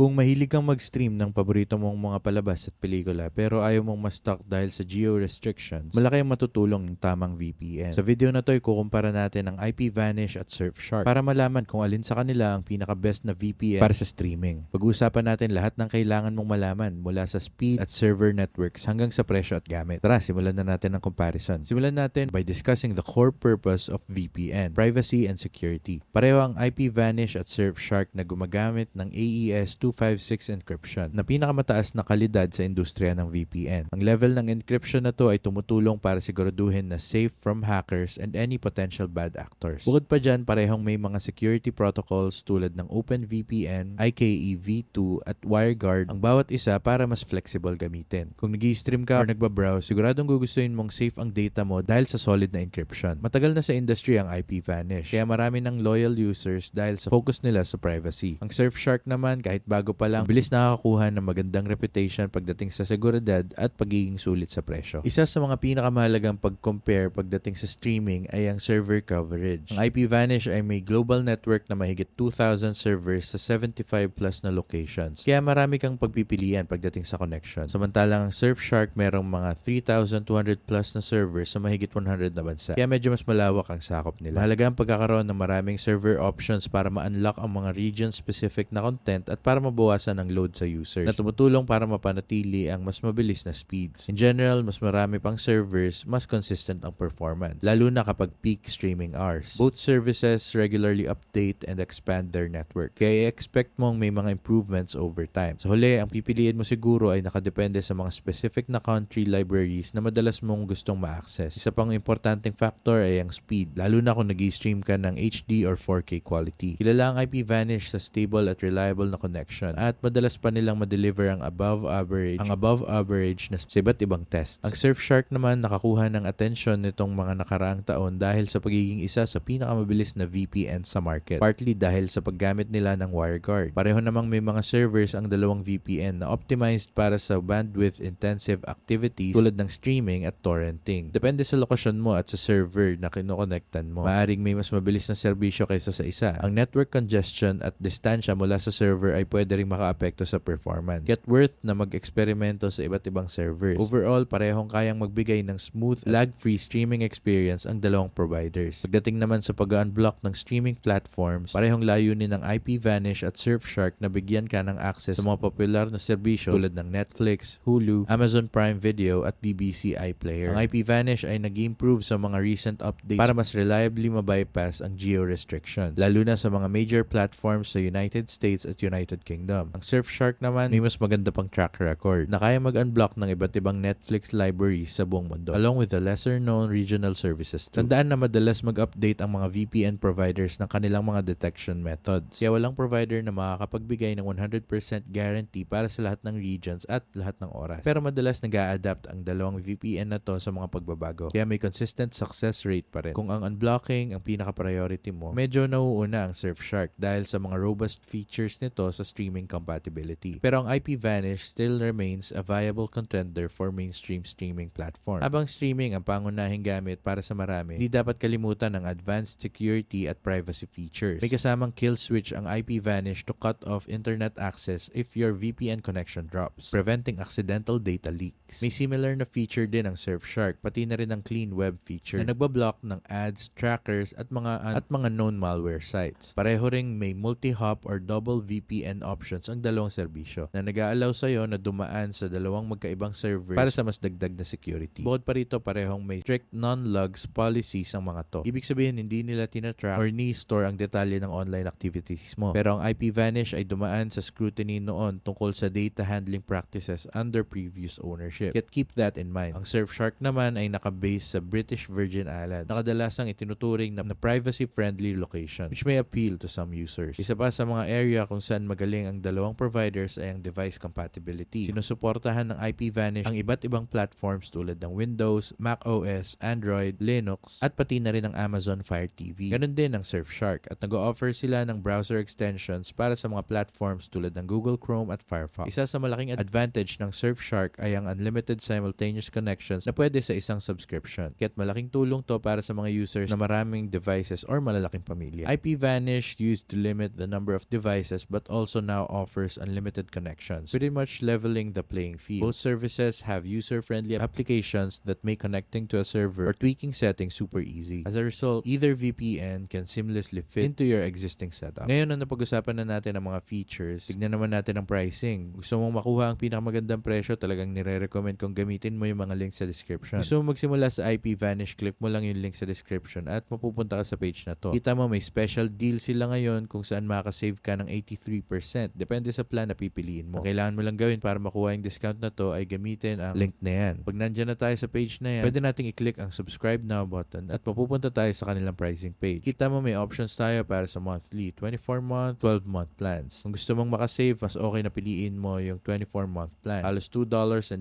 Kung mahilig kang mag-stream ng paborito mong mga palabas at pelikula pero ayaw mong ma-stuck dahil sa geo restrictions, malaki ang matutulong ng tamang VPN. Sa video na to, ikukumpara natin ang IPVanish at Surfshark para malaman kung alin sa kanila ang pinaka-best na VPN para sa streaming. Pag-uusapan natin lahat ng kailangan mong malaman mula sa speed at server networks hanggang sa presyo at gamit. Tara, simulan na natin ang comparison. Simulan natin by discussing the core purpose of VPN, privacy and security. Pareho ang IPVanish at Surfshark na gumagamit ng AES 256 encryption na pinakamataas na kalidad sa industriya ng VPN. Ang level ng encryption na to ay tumutulong para siguraduhin na safe from hackers and any potential bad actors. Bukod pa dyan, parehong may mga security protocols tulad ng OpenVPN, IKE V2 at WireGuard ang bawat isa para mas flexible gamitin. Kung nag stream ka or nagbabrowse, siguradong gugustuhin mong safe ang data mo dahil sa solid na encryption. Matagal na sa industry ang IPVanish, kaya marami ng loyal users dahil sa focus nila sa privacy. Ang Surfshark naman, kahit bago pa lang, bilis nakakakuha ng magandang reputation pagdating sa seguridad at pagiging sulit sa presyo. Isa sa mga pinakamahalagang pag-compare pagdating sa streaming ay ang server coverage. Ang IPVanish ay may global network na mahigit 2,000 servers sa 75 plus na locations. Kaya marami kang pagpipilian pagdating sa connection. Samantalang ang Surfshark merong mga 3,200 plus na servers sa mahigit 100 na bansa. Kaya medyo mas malawak ang sakop nila. Mahalaga ang pagkakaroon ng maraming server options para ma-unlock ang mga region-specific na content at para mabawasan ang load sa users na tumutulong para mapanatili ang mas mabilis na speeds. In general, mas marami pang servers, mas consistent ang performance, lalo na kapag peak streaming hours. Both services regularly update and expand their network. Kaya expect mong may mga improvements over time. Sa huli, ang pipiliin mo siguro ay nakadepende sa mga specific na country libraries na madalas mong gustong ma-access. Isa pang importanteng factor ay ang speed, lalo na kung nag stream ka ng HD or 4K quality. Kilala ang IPVanish sa stable at reliable na connection at madalas pa nilang ma-deliver ang above average ang above average na sa iba't ibang tests. Ang Surfshark naman nakakuha ng atensyon nitong mga nakaraang taon dahil sa pagiging isa sa pinakamabilis na VPN sa market. Partly dahil sa paggamit nila ng WireGuard. Pareho namang may mga servers ang dalawang VPN na optimized para sa bandwidth intensive activities tulad ng streaming at torrenting. Depende sa lokasyon mo at sa server na kinokonektan mo. Maaring may mas mabilis na serbisyo kaysa sa isa. Ang network congestion at distansya mula sa server ay pwede ring makaapekto sa performance. Get worth na mag-eksperimento sa iba't ibang servers. Overall, parehong kayang magbigay ng smooth, lag-free streaming experience ang dalawang providers. Pagdating naman sa pag-unblock ng streaming platforms, parehong layunin ng IPVanish at Surfshark na bigyan ka ng access sa mga popular na serbisyo tulad ng Netflix, Hulu, Amazon Prime Video at BBC iPlayer. Ang IPVanish ay nag-improve sa mga recent updates para mas reliably mabypass ang geo restrictions, lalo na sa mga major platforms sa United States at United Kingdom. Ang Surfshark naman may mas maganda pang track record na kaya mag-unblock ng iba't ibang Netflix libraries sa buong mundo along with the lesser known regional services too. Tandaan na madalas mag-update ang mga VPN providers ng kanilang mga detection methods. Kaya walang provider na makakapagbigay ng 100% guarantee para sa lahat ng regions at lahat ng oras. Pero madalas nag adapt ang dalawang VPN na to sa mga pagbabago. Kaya may consistent success rate pa rin. Kung ang unblocking ang pinaka-priority mo, medyo nauuna ang Surfshark dahil sa mga robust features nito sa streaming compatibility. Pero ang IPVanish still remains a viable contender for mainstream streaming platform. Habang streaming ang pangunahing gamit para sa marami, hindi dapat kalimutan ang advanced security at privacy features. May kasamang kill switch ang IPVanish to cut off internet access if your VPN connection drops, preventing accidental data leaks. May similar na feature din ang Surfshark, pati na rin ang clean web feature na nagbablock ng ads, trackers at mga at mga known malware sites. Pareho ring may multi-hop or double VPN options ang dalawang serbisyo na nag-aalaw sa'yo na dumaan sa dalawang magkaibang servers para sa mas dagdag na security. Bukod pa rito, parehong may strict non-logs policies ang mga to. Ibig sabihin, hindi nila tinatrack or ni-store ang detalye ng online activities mo. Pero ang IPVanish ay dumaan sa scrutiny noon tungkol sa data handling practices under previous ownership. Yet keep that in mind. Ang Surfshark naman ay nakabase sa British Virgin Islands. Nakadalasang itinuturing na, na privacy-friendly location which may appeal to some users. Isa pa sa mga area kung saan magaling ang dalawang providers ay ang device compatibility. Sinusuportahan ng IPVanish ang iba't ibang platforms tulad ng Windows, Mac OS, Android, Linux, at pati na rin ang Amazon Fire TV. Ganon din ang Surfshark at nag-offer sila ng browser extensions para sa mga platforms tulad ng Google Chrome at Firefox. Isa sa malaking advantage ng Surfshark ay ang unlimited simultaneous connections na pwede sa isang subscription. Kaya't malaking tulong to para sa mga users na maraming devices or malalaking pamilya. IPVanish used to limit the number of devices but also now offers unlimited connections, pretty much leveling the playing field. Both services have user-friendly applications that make connecting to a server or tweaking settings super easy. As a result, either VPN can seamlessly fit into your existing setup. Ngayon na napag-usapan na natin ang mga features, tignan naman natin ang pricing. Gusto mong makuha ang pinakamagandang presyo, talagang nire-recommend kong gamitin mo yung mga links sa description. Gusto mo magsimula sa IP Vanish, click mo lang yung link sa description at mapupunta ka sa page na to. Kita mo may special deal sila ngayon kung saan makakasave ka ng 83%. Depende sa plan na pipiliin mo. Ang kailangan mo lang gawin para makuha yung discount na to ay gamitin ang link na yan. Pag nandyan na tayo sa page na yan, pwede nating i-click ang subscribe now button at mapupunta tayo sa kanilang pricing page. Kita mo may options tayo para sa monthly, 24 month, 12 month plans. Kung gusto mong makasave, mas okay na piliin mo yung 24 month plan. Halos $2.19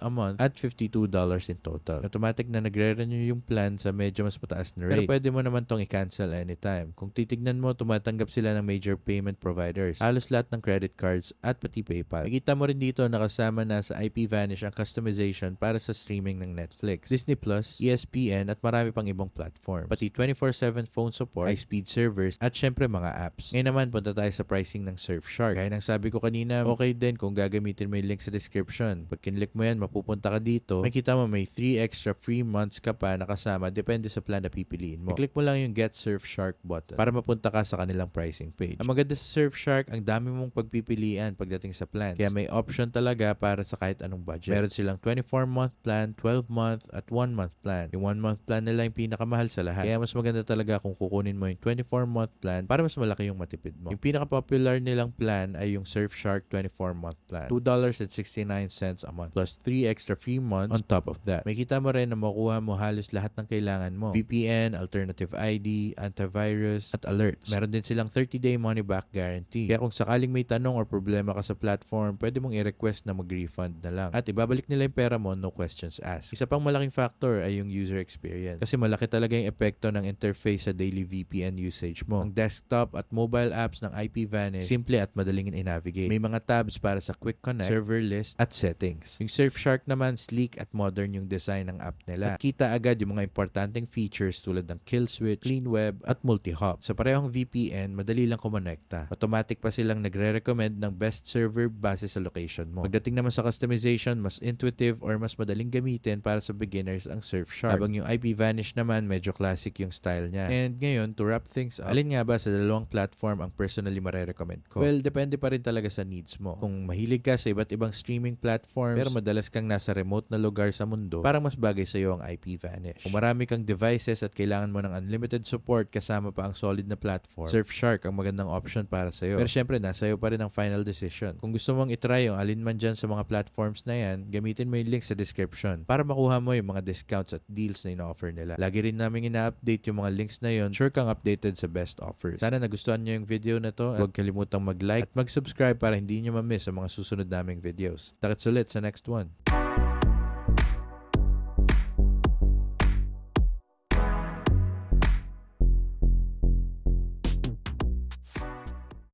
a month at $52 in total. Automatic na nagre-renew yung plan sa medyo mas mataas na rate. Pero pwede mo naman tong i-cancel anytime. Kung titignan mo, tumatanggap sila ng major payment providers. Halos lahat ng credit cards at pati PayPal. Makita mo rin dito nakasama na sa IP Vanish ang customization para sa streaming ng Netflix, Disney Plus, ESPN at marami pang ibang platform. Pati 24/7 phone support, high-speed servers at syempre mga apps. Ngayon naman punta tayo sa pricing ng Surfshark. Gaya ng sabi ko kanina, okay din kung gagamitin mo yung link sa description. Pag kinlik mo yan, mapupunta ka dito. Makita mo may 3 extra free months ka pa nakasama depende sa plan na pipiliin mo. I-click mo lang yung Get Surfshark button para mapunta ka sa kanilang pricing page. Ang maganda sa Surfshark, ang dami mong pagpipilian pagdating sa plans. Kaya may option talaga para sa kahit anong budget. Meron silang 24-month plan, 12-month at 1-month plan. Yung 1-month plan nila yung pinakamahal sa lahat. Kaya mas maganda talaga kung kukunin mo yung 24-month plan para mas malaki yung matipid mo. Yung pinaka-popular nilang plan ay yung Surfshark 24-month plan. $2.69 a month plus 3 extra free months on top of that. May kita mo rin na makuha mo halos lahat ng kailangan mo. VPN, alternative ID, antivirus, at alerts. Meron din silang 30-day money-back guarantee. Kaya kung sakaling may tanong or problema ka sa platform, pwede mong i-request na mag-refund na lang. At ibabalik nila yung pera mo, no questions asked. Isa pang malaking factor ay yung user experience. Kasi malaki talaga yung epekto ng interface sa daily VPN usage mo. Ang desktop at mobile apps ng IP Vanish, simple at madaling i-navigate. May mga tabs para sa quick connect, server list, at settings. Yung Surfshark naman, sleek at modern yung design ng app nila. At kita agad yung mga importanteng features tulad ng kill switch, clean web, at multi-hop. Sa parehong VPN, madali lang kumonekta. Automatic pa silang nagre-recommend ng best server base sa location mo. Pagdating naman sa customization, mas intuitive or mas madaling gamitin para sa beginners ang Surfshark. Habang yung IP Vanish naman, medyo classic yung style niya. And ngayon, to wrap things up, alin nga ba sa dalawang platform ang personally mare-recommend ko? Well, depende pa rin talaga sa needs mo. Kung mahilig ka sa iba't ibang streaming platforms, pero madalas kang nasa remote na lugar sa mundo, parang mas bagay sa iyo ang IP Vanish. Kung marami kang devices at kailangan mo ng unlimited support kasama pa ang solid na platform, Surfshark ang magandang option para sa iyo. Syempre, nasa iyo pa rin ang final decision. Kung gusto mong itry yung alin man dyan sa mga platforms na yan, gamitin mo yung link sa description para makuha mo yung mga discounts at deals na ina-offer nila. Lagi rin namin ina-update yung mga links na yon. Sure kang updated sa best offers. Sana nagustuhan nyo yung video na to. Huwag kalimutang mag-like at mag-subscribe para hindi nyo ma-miss ang mga susunod naming videos. Takit ulit sa next one.